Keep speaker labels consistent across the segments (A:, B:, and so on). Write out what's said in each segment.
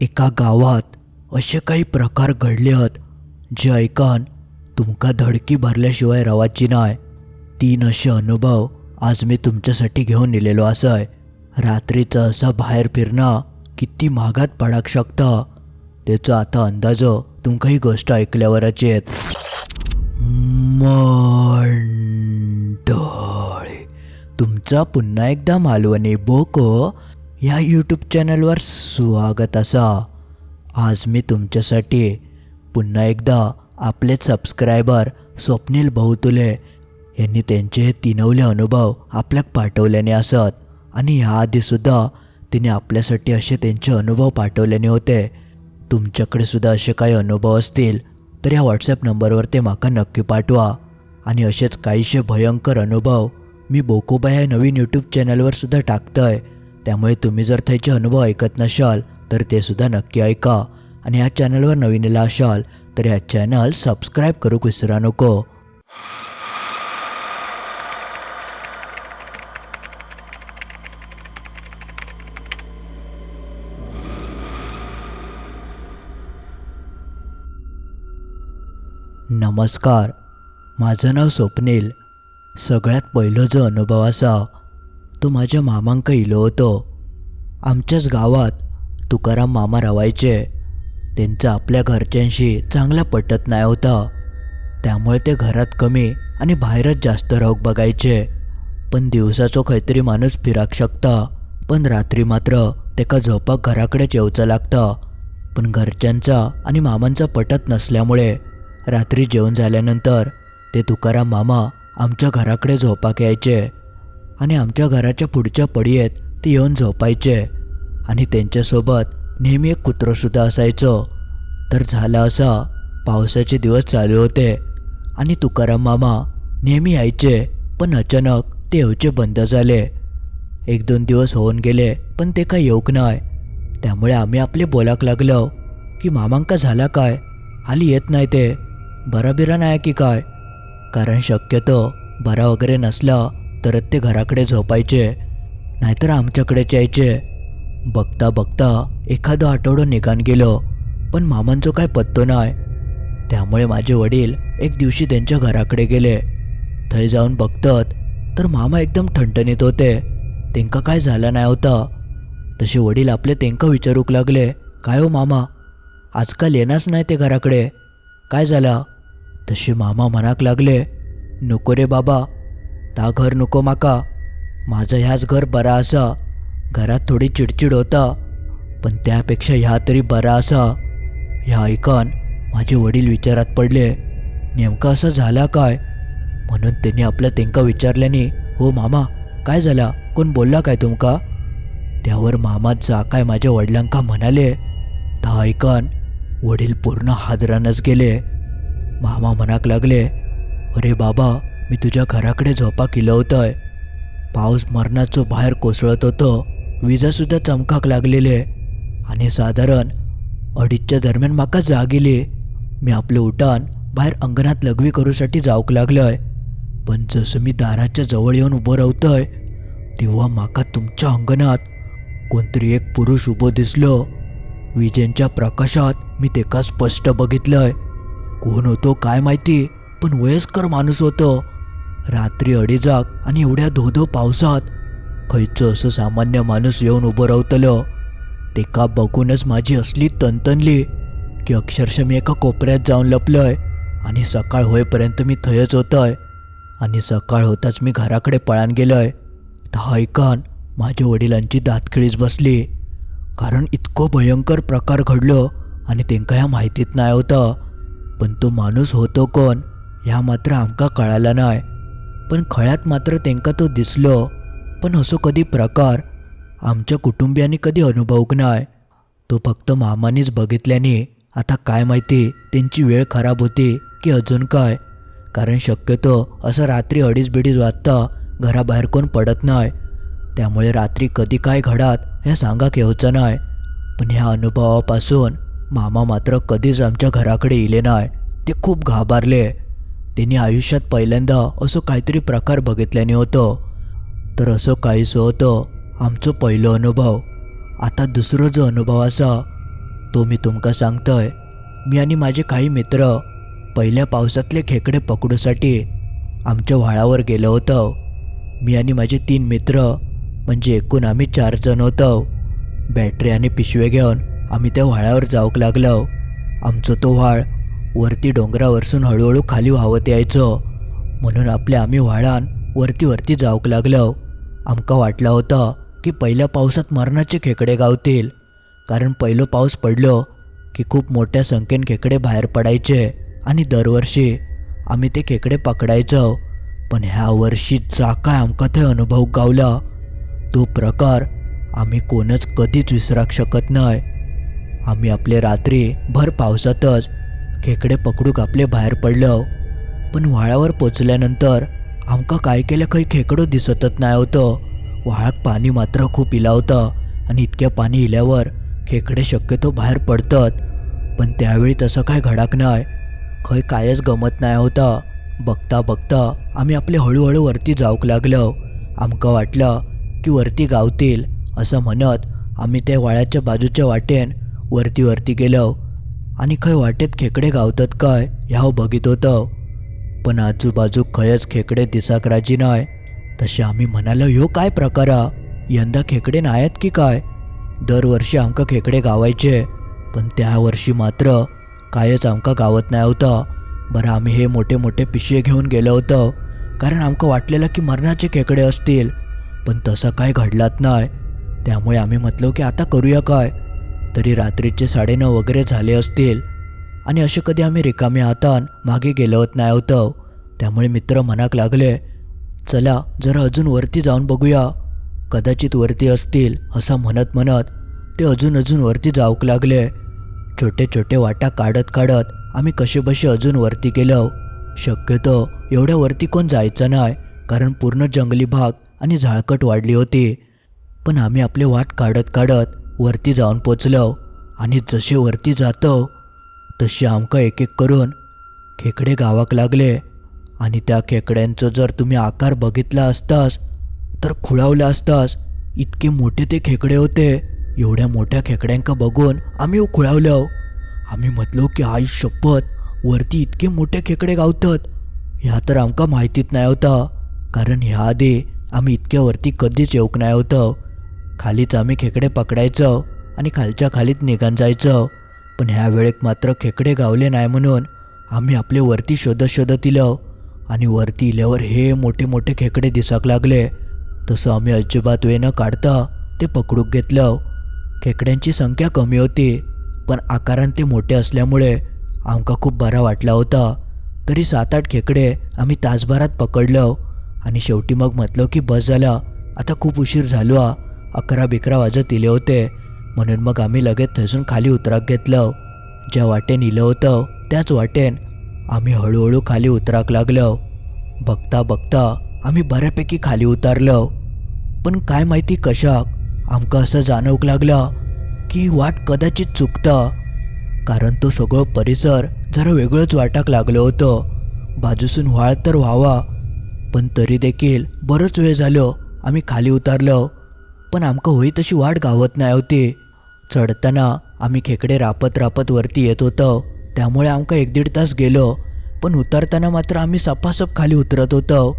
A: एका गावात असे काही प्रकार घडले आहेत जे ऐकान तुमका धडकी भरल्याशिवाय रवाची नाय. तीन असे अनुभव आज मी तुमच्यासाठी घेऊन इलेलो असय. रात्रीचं असं बाहेर फिरणं किती महागात पडाक शकता त्याचा आता अंदाज तुमका ही गोष्ट ऐकल्यावरच येत. मंडळी तुमचा पुन्हा एकदा मालवणी बोको या यूट्यूब चॅनलवर स्वागत असा. आज मी तुमच्यासाठी पुन्हा एकदा आपले सबस्क्रायबर स्वप्नील बहुतुले यांनी त्यांचे हे तिनवले अनुभव आपल्याक पाठवल्याने असत. आणि याआधीसुद्धा तिने आपल्यासाठी असे त्यांचे अनुभव पाठवल्याने होते. तुमच्याकडे सुद्धा असे काही अनुभव असतील तर या व्हॉट्सॲप नंबरवर ते माका नक्की पाठवा. आणि असेच काहीशे भयंकर अनुभव मी बोकोबा या नवीन यूट्यूब चॅनलवर सुद्धा आहे त्यामुळे तुम्ही जर त्याचे अनुभव ऐकत नसाल तर ते सुद्धा नक्की ऐका. आणि ह्या चॅनलवर नवीनला असाल तर ह्या चॅनल सबस्क्राईब करू विसरा नको. नमस्कार. माझं नाव स्वप्नील. सगळ्यात पहिलो जो अनुभव असा तो माझ्या मामांक इलो होतो. आमच्याच गावात तुकाराम मामा रावायचे. त्यांचं आपल्या घरच्यांशी चांगला पटत नाही होता. त्यामुळे ते घरात कमी आणि बाहेरच जास्त राहूक बघायचे. पण दिवसाचो खैतरी माणूस फिराक शकता. पण रात्री मात्र तेका झोपाक घराकडेच जेवचं लागतं. पण घरच्यांचा आणि मामांचा पटत नसल्यामुळे रात्री जेवण झाल्यानंतर ते तुकाराम मामा आमच्या घराकडे झोपाक यायचे. आणि आमच्या घराच्या पुढच्या पडियेत ते येऊन झोपायचे. आणि त्यांच्यासोबत नेहमी एक कुत्रंसुद्धा असायचं. तर झालं असा पावसाचे दिवस चालू होते. आणि तुकाराम मामा नेहमी यायचे पण अचानक ते येऊचे बंद झाले. एक दोन दिवस होऊन गेले पण ते काय येऊक नाही. त्यामुळे आम्ही आपले बोलाक लागलो की मामांका झाला काय? हाली येत नाही ते. बरा बिरा नाही की काय? कारण शक्यतो बरा वगैरे नसला तरच ते घराकडे झोपायचे नाहीतर आमच्याकडेच यायचे. बघता बघता एखादं आठवडं निघान गेलो पण मामांचो काय पत्तो नाही. त्यामुळे माझे वडील एक दिवशी त्यांच्या घराकडे गेले. थंय जाऊन बघतात तर मामा एकदम ठणठणीत होते. तेंका काय झालं नाही होता. तसे वडील आपले तेंका विचारूक लागले काय हो मामा? आजकाल येणारच नाही ते घराकडे. काय झाला? तसे मामा म्हणाक लागले नको रे बाबा ता घर नको माका. माझं ह्याच घर बरा असा. घरात थोडी चिडचिड होता. पण त्यापेक्षा ह्या तरी बरा असा. ह्या ऐकून माझे वडील विचारात पडले नेमकं असं झाला काय? म्हणून त्यांनी आपल्या तेंका विचारल्याने हो मामा काय झाला? कोण बोलला काय तुमका? त्यावर मामा जा काय माझ्या वडिलांका म्हणाले ता ऐकून वडील पूर्ण हादरानच गेले. मामा म्हणाक लागले अरे बाबा मी तुझ्या घराकडे झोपा केलं होतंय. पाऊस मरणाचो बाहेर कोसळत होतं. विजासुद्धा चमकाक लागलेले. आणि साधारण अडीचच्या दरम्यान माका जाग गेली मी आपलं उठान बाहेर अंगणात लघवी करूसाठी जाऊक लागलंय. पण जसं मी दाराच्या जवळ येऊन उभं राहतोय तेव्हा माका तुमच्या अंगणात कोणतरी एक पुरुष उभं दिसलो. विजेंच्या प्रकाशात मी तेका स्पष्ट बघितलंय. कोण होतो काय माहिती पण वयस्कर माणूस होतो. रात्री अडीजाक आणि एवढ्या धोधो पावसात खयचं असं सामान्य माणूस येऊन उभं रावतलं. तेका बघूनच माझी असली तनतनली की अक्षरशः मी एका कोपऱ्यात जाऊन लपलोय आणि सकाळ होईपर्यंत मी थयच होतोय आणि सकाळ होताच मी घराकडे पळान गेलोय. तर ऐकान माझ्या वडिलांची दातखिळीच बसली. कारण इतकं भयंकर प्रकार घडलं आणि तेंका ह्या माहितीत नाही होतं. पण तो माणूस होतो कोण ह्या मात्र आमका कळाला नाही पण खळ्यात मात्र तेंका तो दिसलो पण असो कधी प्रकार आमच्या कुटुंबियांनी कधी अनुभवक नाय. तो फक्त मामानीच बघितल्याने आता काय माहिती त्यांची वेळ खराब होती की अजून काय? कारण शक्यतो असं रात्री अडीच बिडीच वाजता घराबाहेर कोण पडत नाही त्यामुळे रात्री कधी काय घडात हे सांगाक येऊचं नाही पण ह्या अनुभवापासून मामा मात्र कधीच आमच्या घराकडे इले नाही ते खूप घाबरले. त्यांनी आयुष्यात पहिल्यांदा असं काहीतरी प्रकार बघितल्याने होतं. तर असं काहीसं होतं आमचं पहिलं अनुभव. आता दुसरो जो अनुभव असा तो मी तुमका सांगतोय. मी आणि माझे काही मित्र पहिल्या पावसातले खेकडे पकडूसाठी आमच्या व्हाळावर गेलो होतो. मी आणि माझे तीन मित्र म्हणजे एकूण आम्ही चार जण होतो. बॅटरी आणि पिशवे घेऊन आम्ही त्या व्हाळावर जाऊक लागलो. आमचं तो व्हाळ वरती डोंगरावरसून हळूहळू खाली व्हावत यायचो. म्हणून आपल्या आम्ही व्हाळान वरती वरती जाऊक लागलो. आमका वाटला होता की पहिल्या पावसात मरणाचे खेकडे गावतील. कारण पहिलं पाऊस पडलो की खूप मोठ्या संख्येन खेकडे बाहेर पडायचे आणि दरवर्षी आम्ही ते खेकडे पकडायचो. पण ह्या वर्षी जा काय आमका ते अनुभव गावला. तो प्रकार आम्ही कोणच कधीच विसराक शकत नाही आम्ही आपले रात्री भर पावसातच खेकडे पकडूक आपले बाहेर पडलो पण व्हाळावर पोचल्यानंतर आमका काय केलं काही खेकडो दिसतच नाही होतं. व्हाळाक पाणी मात्र खूप इला होतं आणि इतक्या पाणी इल्यावर खेकडे शक्यतो बाहेर पडतात. पण त्यावेळी तसं काय घडाक नाही. खंय कायच गमत नाही होता. बघता बघता आम्ही आपले हळूहळू वरती जाऊक लागलो. आमकं वाटलं की वरती गावतील असं म्हणत आम्ही त्या वाळ्याच्या बाजूच्या वाटेन वरती वरती गेलो. आणि खय वाटेत खेकडे गावतात काय ह्याव बघित होतं पण आजूबाजू खयच खेकडे दिसाक राजी नाय. तसे आम्ही म्हणालो ह्यो काय प्रकार? हा? यंदा खेकडे नाहीत की काय? दरवर्षी आमका खेकडे गावायचे. पण त्या वर्षी मात्र कायच आमका गावत नाही होतं. बरं आम्ही हे मोठे मोठे पिशे घेऊन गेलो होतो. कारण आमकां वाटलेलं की मरणाचे खेकडे असतील. पण तसं काय घडलात नाही त्यामुळे आम्ही म्हटलो की आता करूया काय? तरी रात्रीचे साडेनऊ वगैरे झाले असतील. आणि असे कधी आम्ही रिकामे हातान मागे गेलो होत नाही होतो. त्यामुळे मित्र मनाक लागले चला जरा अजून वरती जाऊन बघूया. कदाचित वरती असतील असं म्हणत म्हणत ते अजून अजून वरती जाऊक लागले. छोटे छोटे वाटा काढत काढत आम्ही कसेबसे अजून वरती गेलो. शक्यतो एवढ्या वरती कोण जायचं नाही कारण पूर्ण जंगली भाग आणि झाळकट वाढली होती. पण आम्ही आपले वाट काढत काढत वरती जाऊन पोचलो आणि जसे वरती जातो तसे आमकां एक एक करून खेकडे गावाक लागले. आणि त्या खेकड्यांचं जर तुम्ही आकार बघितला असतास तर खुळावला असतास इतके मोठे ते खेकडे होते. एवढ्या मोठ्या खेकड्यांका बघून आम्ही खुळावलो. आम्ही म्हटलो की आई शपथ वरती इतके मोठे खेकडे गावतात. ह्या तर आमका माहितीच नाही होता कारण ह्या आधी आम्ही इतक्या वरती कधीच येऊक नाही होतं. खालीच आम्ही खेकडे पकडायचो आणि खालच्या खालीत निघान जायचं. पण ह्या वेळेत मात्र खेकडे गावले नाही म्हणून आम्ही आपले वरती शोधत शोधत इलो आणि वरती इल्यावर हे मोठे मोठे खेकडे दिसाक लागले. तसं आम्ही अजिबात वेनं काढता ते पकडूक घेतलं. खेकड्यांची संख्या कमी होती पण आकारान ते मोठे असल्यामुळे आमका खूप बरा वाटला होता. तरी सात आठ खेकडे आम्ही तासभरात पकडलो आणि शेवटी मग म्हटलं की बस झाला आता खूप उशीर झालो हा अकरा बिकरा वाजत इले होते. म्हणून मग आम्ही लगेच थैसून खाली उतराक घेतलं. ज्या वाटेन इलं होतं त्याच वाटेन आम्ही हळूहळू खाली उतराक लागलो. बघता बघता आम्ही बऱ्यापैकी खाली उतरलो. पण काय माहिती कशाक आमका असं जाणवूक लागलं की वाट कदाचित चुकता. कारण तो सगळं परिसर जरा वेगळंच वाटाक लागलं होतं. बाजूसून व्हाळ तर व्हावा पण तरी देखील बरंच वेळ झालो आम्ही खाली उतारलो. पण आमकां होई तशी वाट गावत नाही होती चढताना आम्ही खेकडे रापत रापत वरती येत होतो. त्यामुळे आमका एक दीड तास गेलो. पण उतरताना मात्र आम्ही सपासप खाली उतरत होतो.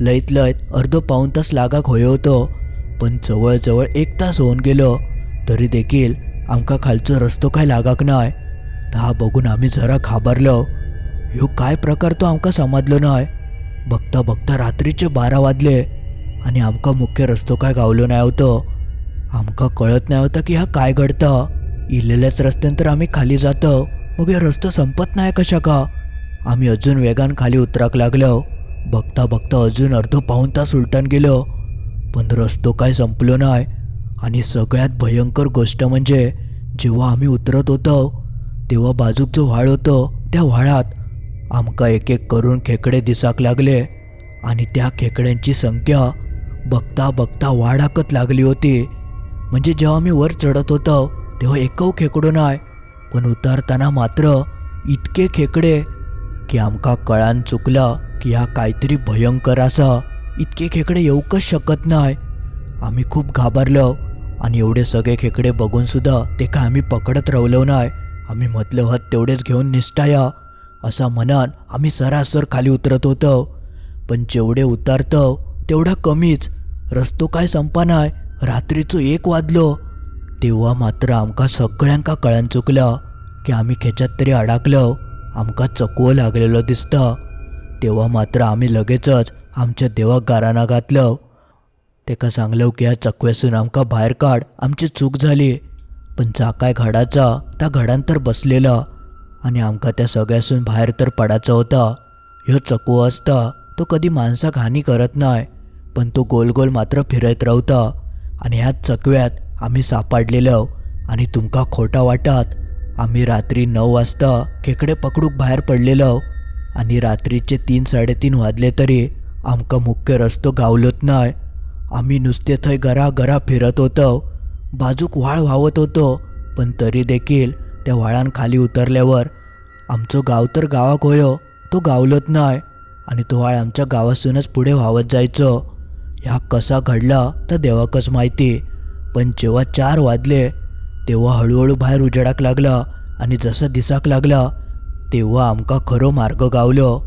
A: लयत लयत अर्धो पाऊण तास लागाक होय होतो. पण जवळजवळ एक तास होऊन गेलो. तरी देखील आमका खालचो रस्तो काय लागाक नाय. ता बघून आम्ही जरा घाबरलो. ह्यो काय प्रकार तो आमका समजलो नाय. बघता बघता रात्रीचे बारा वाजले. आणि आमका मुख्य रस्तो काय गावलो नाही होतो. आमका कळत नाही होतं की हा काय घडतं. इलेल्याच रस्त्यान तर आम्ही खाली जातो. मग हे रस्तो संपत नाही कशा का आम्ही अजून वेगान खाली उतराक लागलो. बघता बघता अजून अर्धो पाऊण तास उलटून गेलो. पण रस्तो काय संपलो नाही. आणि सगळ्यात भयंकर गोष्ट म्हणजे जेव्हा आम्ही उतरत होतो तेव्हा बाजूक जो व्हाळ होतो त्या व्हाळात आमका एक एक करून खेकडे दिसाक लागले. आणि त्या खेकड्यांची संख्या बघता बघता वाढाकत लागली होती. म्हणजे जेव्हा आम्ही वर चढत होतो तेव्हा एकव खेकडो नाही पण उतरताना मात्र इतके खेकडे की आमका कळान चुकला की हा काहीतरी भयंकर असा इतके खेकडे येऊकच शकत नाही आम्ही खूप घाबरलो आणि एवढे सगळे खेकडे बघूनसुद्धा ते काय आम्ही पकडत रवलो नाही आम्ही म्हटलं हत तेवढेच घेऊन निष्ठाया असा म्हणान आम्ही सरासर खाली उतरत होतो. पण जेवढे उतरतो तेवढा कमीच. रस्तो काय संपनाय रात्रीचं रात्रीचो एक वाजलं. तेव्हा मात्र आमका सगळ्यांका कळण चुकलं की आम्ही खेच्यात तरी अडकलो. आमका चकवं लागलेलो दिसतं. तेव्हा मात्र आम्ही लगेचच आमच्या देवाक गाराणा घातलं. तेका सांगलो की ह्या चकव्यासून आमकां भायर काड आमची चूक झाली. पण चाकाय घडाचा त्या घडान तर बसलेला. आणि आमकां त्या सगळ्यासून भायर तर पडायचं होता. ह्यो चकवो असता. तो कधी माणसाक हानी करत नाही पण तो गोल गोल मात्र फिरत रावता. आणि ह्याच चकव्यात आम्ही सापडलेलो आणि तुमका खोटा वाटात. आम्ही रात्री नऊ वाजता खेकडे पकडूक बाहेर पडलेलो आणि रात्रीचे तीन साडेतीन वाजले तरी आमका मुख्य रस्तो गावलोत नाही आम्ही नुसते थंय घरा घरा फिरत होतो बाजूक व्हाळ व्हावत होतो पण तरी देखील त्या व्हाळान खाली उतरल्यावर आमचो गाव तर गावाक होयो तो गावलोत नाही आणि तो वाळ आमच्या गावासूनच पुढे व्हावत जायचो. ह्या कसा घडला तर देवाकच माहिती. पण जेव्हा चार वाजले तेव्हा हळूहळू बाहेर उजेडाक लागला आणि जसं दिसाक लागला तेव्हा आमका खरो मार्ग गावलो.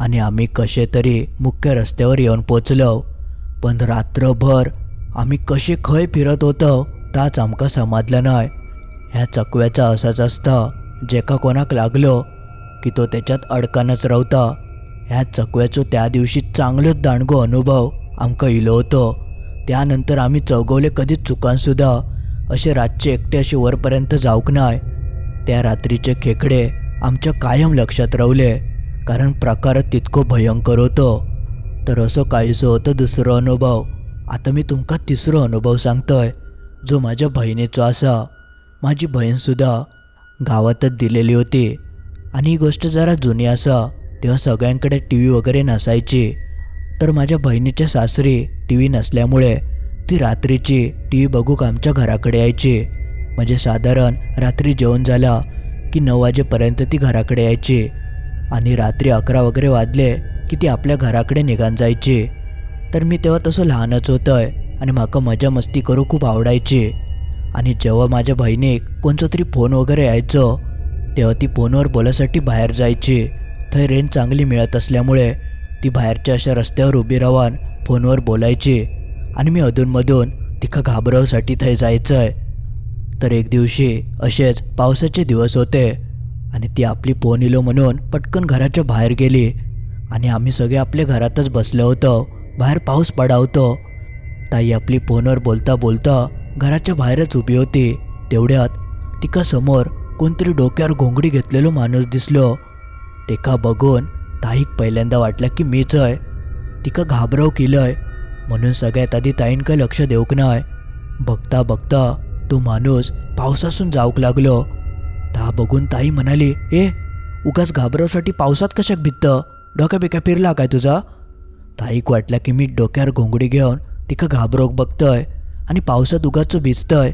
A: आणि आम्ही कसे तरी मुख्य रस्त्यावर येऊन पोचलो. पण रात्रभर आम्ही कसे खंय फिरत होतो ताच आमकां समाजलं नाही ह्या चकव्याचा असाच असता जेका कोणाक लागलो की तो त्याच्यात अडकानच रावता. ह्या चकव्याचो त्या दिवशी चांगलोच दांडगो अनुभव आमकां इलो होतो. त्यानंतर आम्ही चौगवले कधीच चुकान सुद्दां असे रातचे एकटे असे वरपर्यंत जाऊक नाय. त्या रात्रीचे खेकडे आमच्या कायम लक्षात रावले कारण प्रकार तितको भयंकर होतो. तर असं काहीसं होतं दुसरो अनुभव. आता मी तुमका तिसरो अनुभव सांगतोय जो माझ्या बहिणीचो असा. माझी बहीणसुद्धा गावातच दिलेली होती. आणि ही गोष्ट जरा जुनी असा. तेव्हा सगळ्यांकडे टी व्ही वगैरे नसायची. तर माझ्या बहिणीच्या सासरी टी व्ही नसल्यामुळे ती रात्रीची टी व्ही बघूक आमच्या घराकडे यायची. म्हणजे साधारण रात्री जेवण झाला की नऊ वाजेपर्यंत ती घराकडे यायची. आणि रात्री अकरा वगैरे वाजले की ती आपल्या घराकडे निघान जायची. तर मी तेव्हा तसं लहानच होतंय आणि माका मजा मस्ती करू खूप आवडायची. आणि जेव्हा माझ्या बहिणीक कोणचा तरी फोन वगैरे यायचं तेव्हा ती फोनवर बोलासाठी बाहेर जायची. थंय रेंज चांगली मिळत असल्यामुळे ती बाहेरच्या अशा रस्त्यावर उभी राहून फोनवर बोलायची. आणि मी अधूनमधून तिका घाबरवसाठी थंय जायचं आहे तर एक दिवशी असेच पावसाचे दिवस होते आणि ती आपली फोन इलो म्हणून पटकन घराच्या बाहेर गेली. आणि आम्ही सगळे आपल्या घरातच बसलो होतो. बाहेर पाऊस पडा होतो. ताई आपली फोनवर बोलता बोलता घराच्या बाहेरच उभी होती. तेवढ्यात तिका समोर कोणतरी डोक्यावर घोंगडी घेतलेलो माणूस दिसलो. तेका बघून ताईक पहिल्यांदा वाटलं की मीच आहे. तिका घाबरव केलंय. म्हणून सगळ्यात आधी ताईन लक्ष देऊक नाय. बघता बघता तो माणूस पावसासून जाऊक लागलो. ता बघून ताई म्हणाली ए उगाच घाबरवसाठी पावसात कशाक भित्त? डोक्या बिक्या फिरला काय तुझा? ताईक वाटलं की मी डोक्यावर घोंगडी घेऊन तिका घाबरोक बघतोय आणि पावसात उगाच भिजतंय.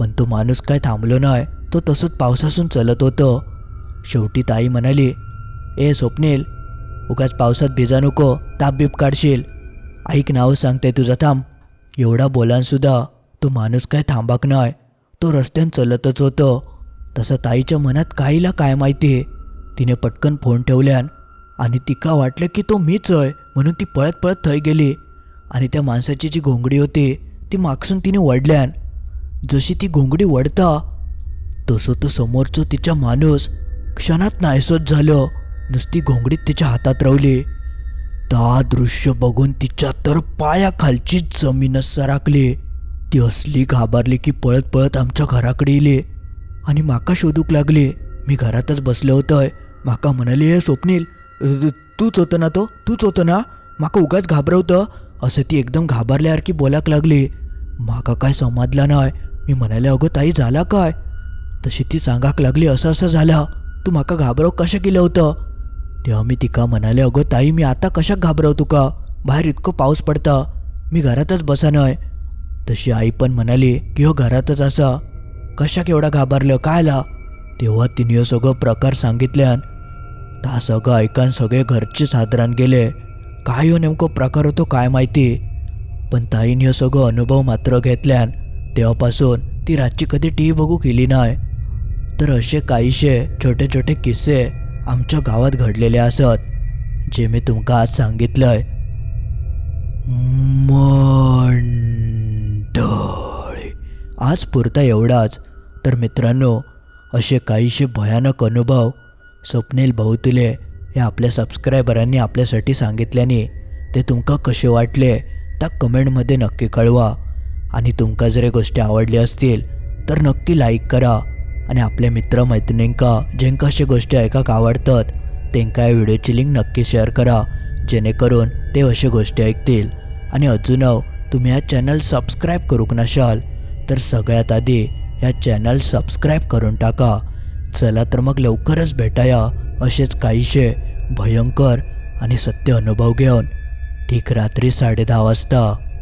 A: पण तो माणूस काय थांबलो नाही तो तसंच पावसासून चलत होतो. शेवटी ताई म्हणाली ए स्वप्नील उगाच पावसात भिजा नको ताप बीप काढशील. ऐक नाव हो, सांगते तुझा थांब. एवढा बोलानसुद्धा तो माणूस काय थांबाक नाही तो रस्त्यान चलतच होतो. तसं ताईच्या मनात काहीला काय माहिती? तिने पटकन फोन ठेवल्यान आणि तिका वाटलं की तो मीच आहे म्हणून ती पळत पळत थंय गेली. आणि त्या माणसाची जी घोंगडी होती ती मागसून तिने वडल्यान. जशी ती घोंगडी वडता तसं तो समोरचो तिच्या माणूस क्षणात नायसोच झालं. नुसती घोंगडीत तिच्या हातात रवली. ता दृश्य बघून तिच्या तर पायाखालची जमीनच सराकली ती असली घाबरली की पळत पळत आमच्या घराकडे येली. आणि माका शोधूक लागली. मी घरातच बसलो होतोय. माका म्हणाले हे स्वप्नील तूच होतं ना तो? तूच होतं ना? माका उगाच घाबरवतं. असं ती एकदम घाबरल्यासारखी बोलाक लागली. माका काय समजला नाही मी म्हणाले अगं ताई झाला काय? तशी ती सांगाक लागली असं असं झालं. तू माका घाबरव कशा केलं होतं? तेव्हा मी तिका म्हणाले अगं ताई मी आता कशाक घाबरव तुका बाहेर इतकं पाऊस पडता. मी घरातच बसानय. तशी आई पण म्हणाली की हो घरातच असा. कशाक एवढा घाबरलं? काय आला तेव्हा तिने ह्यो सगळं प्रकार सांगितल्यान ता सगळं ऐकान सगळे घरचे साधारण गेले. काय हो नेमको प्रकार होतो काय माहिती? पण ताईने हो सगळं अनुभव मात्र घेतल्यान तेव्हापासून ती रातची कधी टी व्ही बघू केली नाही तर असे काहीशे छोटे छोटे किस्से आमच्या गावात घडलेले असत जे मी तुमका आज सांगितलंय. मंडळी आज पुरता एवढाच. तर मित्रांनो असे काहीशे भयानक अनुभव स्वप्नील बहुतुले हे आपल्या सबस्क्रायबरांनी आपल्यासाठी सांगितल्याने ते तुमका कसे वाटले त्या कमेंटमध्ये नक्की कळवा. आणि तुमका जर गोष्टी आवडली असतील तर नक्की लाईक करा. आणि आपल्या मित्रमैत्रिणींका ज्यांका अशा गोष्टी ऐकाक आवडतात त्यांका या व्हिडिओची लिंक नक्की शेअर करा जेणेकरून ते अशा गोष्टी ऐकतील. आणि अजूनव तुम्ही हा चॅनल सबस्क्राईब करूक नसाल तर सगळ्यात आधी ह्या चॅनल सबस्क्राईब करून टाका. चला तर मग लवकरच भेटाया असेच काहीशे भयंकर आणि सत्य अनुभव घेऊन. ठीक रात्री साडेदहा वाजता.